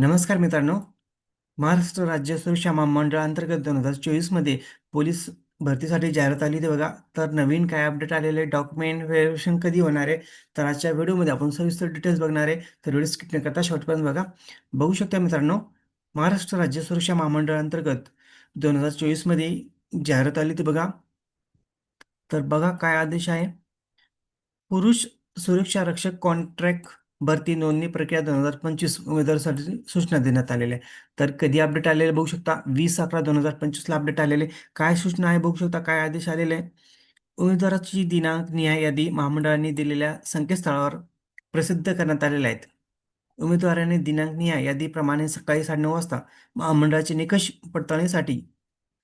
नमस्कार मित्रांनो. महाराष्ट्र राज्य सुरक्षा महामंडळाअंतर्गत दोन हजार चोवीसमध्ये पोलीस भरतीसाठी जाहिरात आली ते बघा. तर नवीन काय अपडेट आलेले डॉक्युमेंट व्हेरिफिकेशन कधी होणार आहे? तर आजच्या व्हिडिओमध्ये आपण सविस्तर डिटेल्स बघणार आहे. तर व्हिडिओ स्किप न करता शॉर्टपर्यंत बघा. बघू शकता मित्रांनो महाराष्ट्र राज्य सुरक्षा महामंडळाअंतर्गत दोन हजार चोवीसमध्ये जाहिरात आली ते बघा. तर बघा काय आदेश आहे. पुरुष सुरक्षा रक्षक कॉन्ट्रॅक्ट भरती नोंदणी प्रक्रिया दोन हजार पंचवीस उमेदवारासाठी सूचना देण्यात आलेल्या आहे तर कधी अपडेट आलेले बघू शकता? वीस अकरा दोन हजार पंचवीसला अपडेट आलेले काय सूचना आहे बघू शकता? काय आदेश आलेले आहे उमेदवाराची दिनांक निहाय यादी महामंडळाने दिलेल्या संकेतस्थळावर प्रसिद्ध करण्यात आलेल्या आहेत. उमेदवाराने दिनांक निहाय यादीप्रमाणे सकाळी साडेनऊ वाजता महामंडळाचे निकष पडताळणीसाठी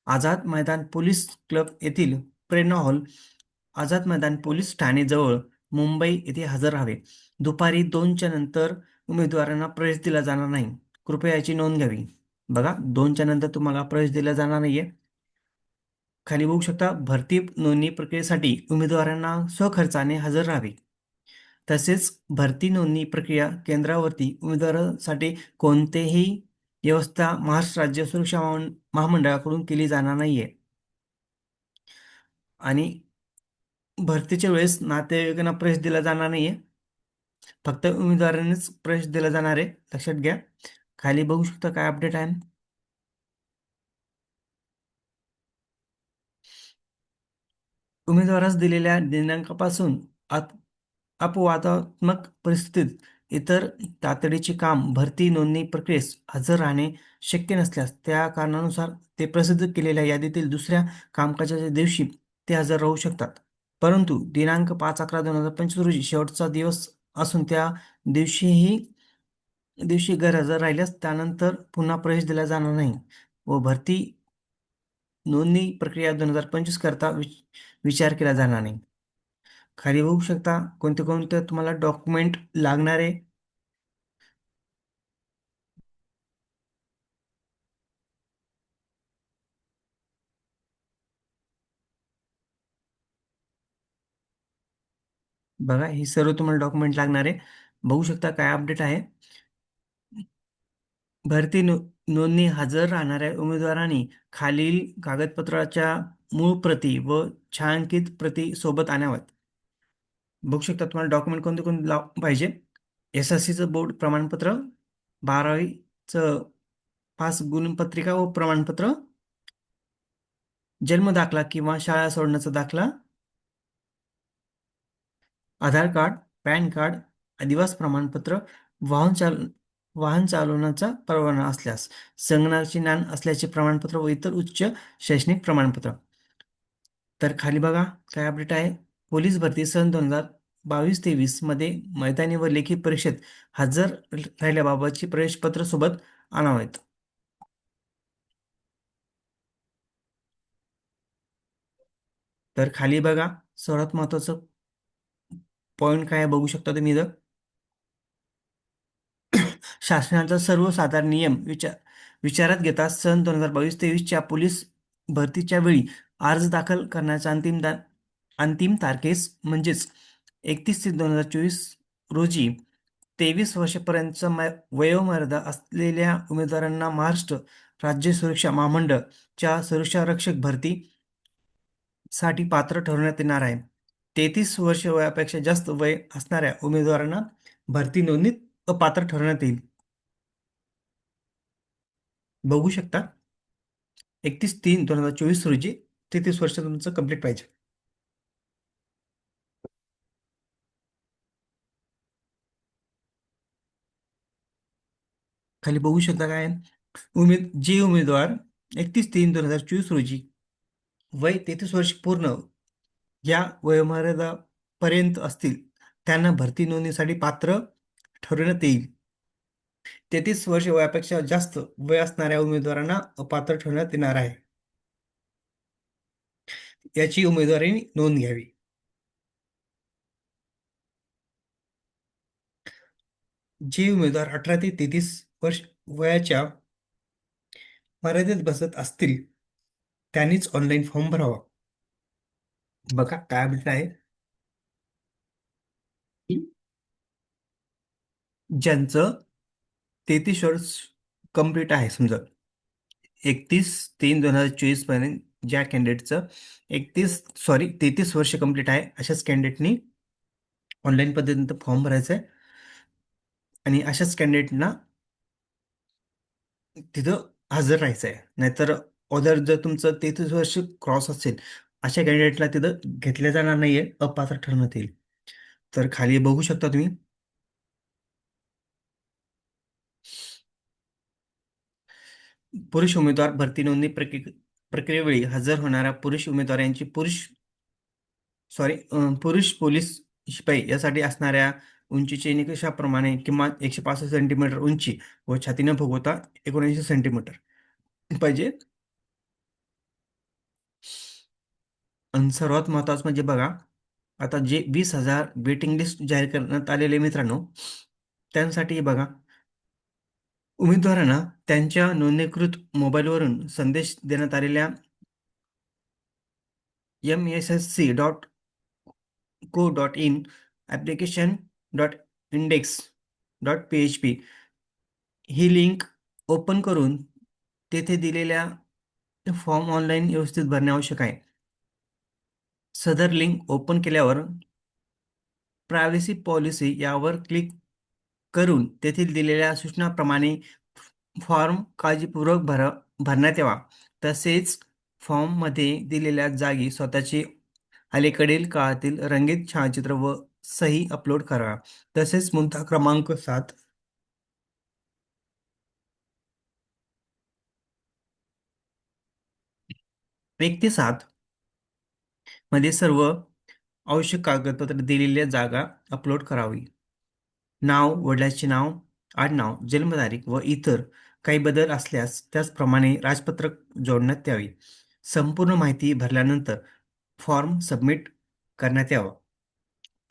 आझाद मैदान पोलीस क्लब येथील प्रेरणा हॉल आझाद मैदान पोलीस ठाणेजवळ मुंबई येथे हजर राहावे. दुपारी दोनच्या नंतर उमेदवारांना प्रवेश दिला जाणार नाही. कृपया याची नोंद घ्यावी. बघा दोनच्या नंतर तुम्हाला प्रवेश दिला जाणार नाहीये. खाली बघू शकता भरती नोंदणी प्रक्रियेसाठी उमेदवारांना स्वखर्चाने हजर राहावे. तसेच भरती नोंदणी प्रक्रिया केंद्रावरती उमेदवारांसाठी कोणतेही व्यवस्था महाराष्ट्र राज्य सुरक्षा महामंडळाकडून केली जाणार नाहीये. आणि भरतीच्या वेळेस नातेवाईकांना प्रवेश दिला जाणार नाहीये. फक्त उमेदवारांनीच प्रवेश दिला जाणार आहे. लक्षात घ्या. खाली बघू शकता काय अपडेट आहे. उमेदवारास दिलेल्या दिनांकापासून अपवादात्मक परिस्थितीत इतर तातडीचे काम भरती नोंदणी प्रक्रियेस हजर राहणे शक्य नसल्यास त्या कारणानुसार ते प्रसिद्ध केलेल्या यादीतील दुसऱ्या कामकाजाच्या दिवशी ते हजर राहू शकतात. परंतु दिनांक पाच अकरा दोन हजार पंचवीस रोजी शेवटचा दिवस असून त्या दिवशीही दिवशी गरहजर राहिल्यास त्यानंतर पुन्हा प्रवेश दिला जाणार नाही व भरती नोंदणी प्रक्रिया दोन हजार पंचवीस करता विचार केला जाणार नाही. खाली बघू शकता कोणते कोणते तुम्हाला डॉक्युमेंट लागणार आहे बघा हे सर्व तुम्हाला डॉक्युमेंट लागणार आहे. बघू शकता काय अपडेट आहे. भरती नो नोंदणी हजर राहणाऱ्या उमेदवारांनी खालील कागदपत्राच्या मूळ प्रती व छायांकित प्रती सोबत आणाव्यात. बघू शकता तुम्हाला डॉक्युमेंट कोणते कोणते लाव पाहिजे. एस एस सीचं बोर्ड प्रमाणपत्र बारावीचं पास गुणपत्रिका व प्रमाणपत्र जन्म दाखला किंवा शाळा सोडण्याचा दाखला आधार कार्ड पॅन कार्ड आदिवास प्रमाणपत्र वाहन चाल वाहन चालवण्याचा परवाना असल्यास संगणकाचे ज्ञान असल्याचे प्रमाणपत्र व इतर उच्च शैक्षणिक प्रमाणपत्र. तर खाली बघा काय अपडेट आहे? पोलीस भरती सन दोन हजार बावीस तेवीसमध्ये मैदानी व लेखी परीक्षेत हजर राहिल्याबाबतची प्रवेशपत्र सोबत आणावेत तर खाली बघा सर्वात महत्वाचं पॉईंट काय बघू शकता तुम्ही इथं? शासनाचा सर्वसाधारण नियम विचार विचारात घेता सन दोन हजार बावीस तेवीसच्या पोलीस भरतीच्या वेळी अर्ज दाखल करण्याचा अंतिम दा अंतिम तारखेस म्हणजेच एकतीस ते दोन हजार चोवीस रोजी तेवीस वर्षापर्यंतचा वयोमर्यादा असलेल्या उमेदवारांना महाराष्ट्र राज्य सुरक्षा महामंडळच्या सुरक्षा रक्षक भरती साठी पात्र ठरवण्यात येणार आहे. तेहतीस वर्ष वयापेक्षा जास्त वय असणाऱ्या उमेदवारांना भरती नोंदणीत अपात्र ठरवण्यात येईल. बघू शकता. एकतीस तीन दोन हजार चोवीस रोजी तेहतीस वर्ष तुमचं कंप्लीट पाहिजे. खाली बघू शकता काय उमेद जे उमेदवार एकतीस तीन दोन हजार चोवीस रोजी वय तेहतीस वर्ष पूर्ण या वयोमर्यादापर्यंत असतील त्यांना भरती नोंदणीसाठी पात्र ठरवण्यात येईल. तेहतीस वर्ष वयापेक्षा जास्त वय असणाऱ्या उमेदवारांना अपात्र ठरवण्यात येणार आहे. याची उमेदवारी नोंद घ्यावी. जे उमेदवार अठरा ते तेहतीस वर्ष वयाच्या मर्यादेत बसत असतील त्यांनीच ऑनलाईन फॉर्म भरावा. बघा काय म्हटलं आहे ज्यांचं तेहतीस वर्ष कंप्लीट आहे समजा एकतीस तीन दोन हजार चोवीसपर्यंत ज्या कॅन्डिडेटचं एकतीस सॉरी तेहतीस वर्ष कंप्लीट आहे अशाच कॅन्डिडेटनी ऑनलाईन पद्धतीनं फॉर्म भरायचा आहे आणि अशाच कॅन्डिडेटना तिथं हजर राहायचं आहे नाहीतर अदर जर तुमचं तेहतीस वर्ष क्रॉस असेल अशा कॅन्डिडेटला तिथं घेतले जाणार नाहीये अपात्र ठरण्यात येईल. तर खाली बघू शकता तुम्ही. पुरुष उमेदवार भरती नोंदणी प्रक्रिये प्रक्रियेवेळी हजर होणाऱ्या पुरुष उमेदवार यांची पुरुष सॉरी पुरुष पोलीस शिपाई यासाठी असणाऱ्या उंचीचे निकषाप्रमाणे किमान एकशे पासष्ट सेंटीमीटर उंची व छातीनं भोगवता एकोणऐंशी सेंटीमीटर पाहिजे आणि सर्वात महत्वाचं म्हणजे बघा आता जे वीस हजार वेटिंग लिस्ट जाहीर करण्यात आलेले मित्रांनो त्यांसाठी बघा. उमेदवारांना त्यांच्या नोंदणीकृत मोबाईलवरून संदेश देण्यात आलेल्या M S S C dot co dot in application dot index dot P H P he link open करून तेथे दिलेल्या फॉर्म ऑनलाईन व्यवस्थित भरणे आवश्यक आहे. सदर लिंक ओपन केल्यावर प्रायव्हसी पॉलिसी यावर क्लिक करून तेथील दिलेल्या सूचनाप्रमाणे फॉर्म काळजीपूर्वक भर भरण्यात यावा. तसेच फॉर्ममध्ये दिलेल्या जागी स्वतःची अलीकडील काळातील रंगीत छायाचित्र व सही अपलोड करा. तसेच मुद्दा क्रमांक सात. व्यक्ती सात. मध्ये सर्व आवश्यक कागदपत्र दिलेल्या जागा अपलोड करावी. नाव वडिलांचे नाव आडनाव जन्मतारीख व इतर काही बदल असल्यास त्याचप्रमाणे राजपत्रक जोडण्यात यावे. संपूर्ण माहिती भरल्यानंतर फॉर्म सबमिट करण्यात यावा.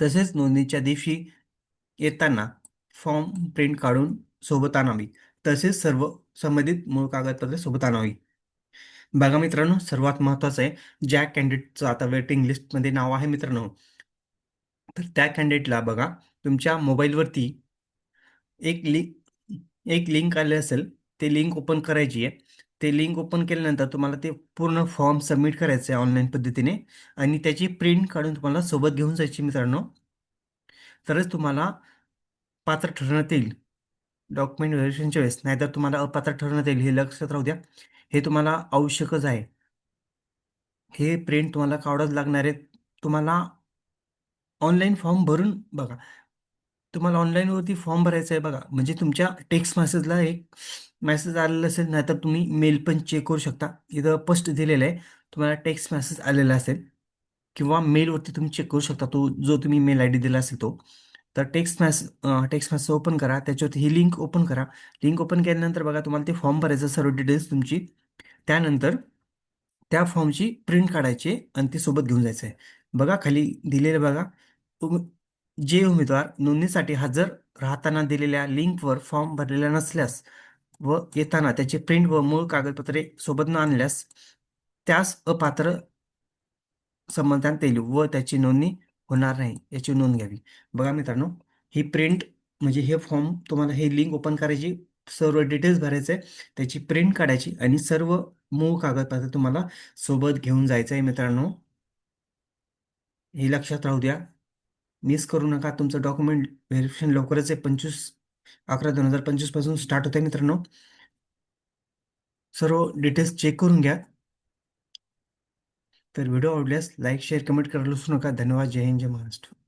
तसेच नोंदणीच्या दिवशी येताना फॉर्म प्रिंट काढून सोबत आणावी. तसेच सर्व संबंधित मूळ कागदपत्रे सोबत आणावी. बघा मित्रांनो सर्वात महत्वाचं आहे ज्या कॅन्डिडेटचं आता वेटिंग लिस्टमध्ये नाव आहे मित्रांनो तर त्या कॅन्डिडेटला बघा तुमच्या मोबाईलवरती एक लिंक एक लिंक आले असेल ते लिंक ओपन करायची आहे. ते लिंक ओपन केल्यानंतर तुम्हाला ते पूर्ण फॉर्म सबमिट करायचं आहे ऑनलाईन पद्धतीने आणि त्याची प्रिंट काढून तुम्हाला सोबत घेऊन जायची मित्रांनो. तरच तुम्हाला पात्र ठरवण्यात येईल डॉक्युमेंट व्हेरिफिकेशनच्या वेळेस नाहीतर तुम्हाला अपात्र ठरण्यात येईल हे लक्षात राहू द्या. हे तुम्हाला आवश्यकच आहे. हे प्रिंट तुम्हाला काढावंच लागणार आहे तुम्हाला ऑनलाईन फॉर्म भरून बघा. तुम्हाला ऑनलाईनवरती फॉर्म भरायचा आहे बघा. म्हणजे तुमच्या टेक्स्ट मेसेजला एक मेसेज आलेला असेल नाहीतर तुम्ही मेल पण चेक करू शकता. इथं पोस्ट दिलेलं आहे. तुम्हाला टेक्स्ट मेसेज आलेला असेल किंवा मेलवरती तुम्ही चेक करू शकता. तो जो तुम्ही मेल आय डी दिला असेल तो. तर text mess text message open करा. त्याच्यावरती ही लिंक ओपन करा. लिंक ओपन केल्यानंतर बघा तुम्हाला ते फॉर्म भरायचं सर्व डिटेल्स तुमची त्यानंतर त्या फॉर्मची प्रिंट काढायची आणि ती सोबत घेऊन जायचं आहे बघा खाली दिलेलं बघा. जे उमेदवार नोंदणीसाठी हजर राहताना दिलेल्या लिंकवर फॉर्म भरलेला नसल्यास व येताना त्याचे प्रिंट व मूळ कागदपत्रे सोबत न आणल्यास त्यास अपात्र संबंधात येईल व त्याची नोंदणी होणार नाही याची नोंद घ्यावी. बघा मित्रांनो ही प्रिंट म्हणजे हे फॉर्म तुम्हाला हे लिंक ओपन करायची सर्व डिटेल्स भरायचे त्याची प्रिंट काढायची आणि सर्व मूळ कागदपत्र तुम्हाला सोबत घेऊन जायचं आहे मित्रांनो. हे लक्षात राहू द्या. मिस करू नका. तुमचं डॉक्युमेंट व्हेरिफिकेशन लवकरच आहे. पंचवीस अकरा दोन हजार पंचवीसपासून स्टार्ट होत आहे मित्रांनो. सर्व डिटेल्स चेक करून घ्या. तर व्हिडिओ आवडल्यास लाईक शेअर कमेंट करायला विसरू नका. धन्यवाद. जय हिंद जय महाराष्ट्र.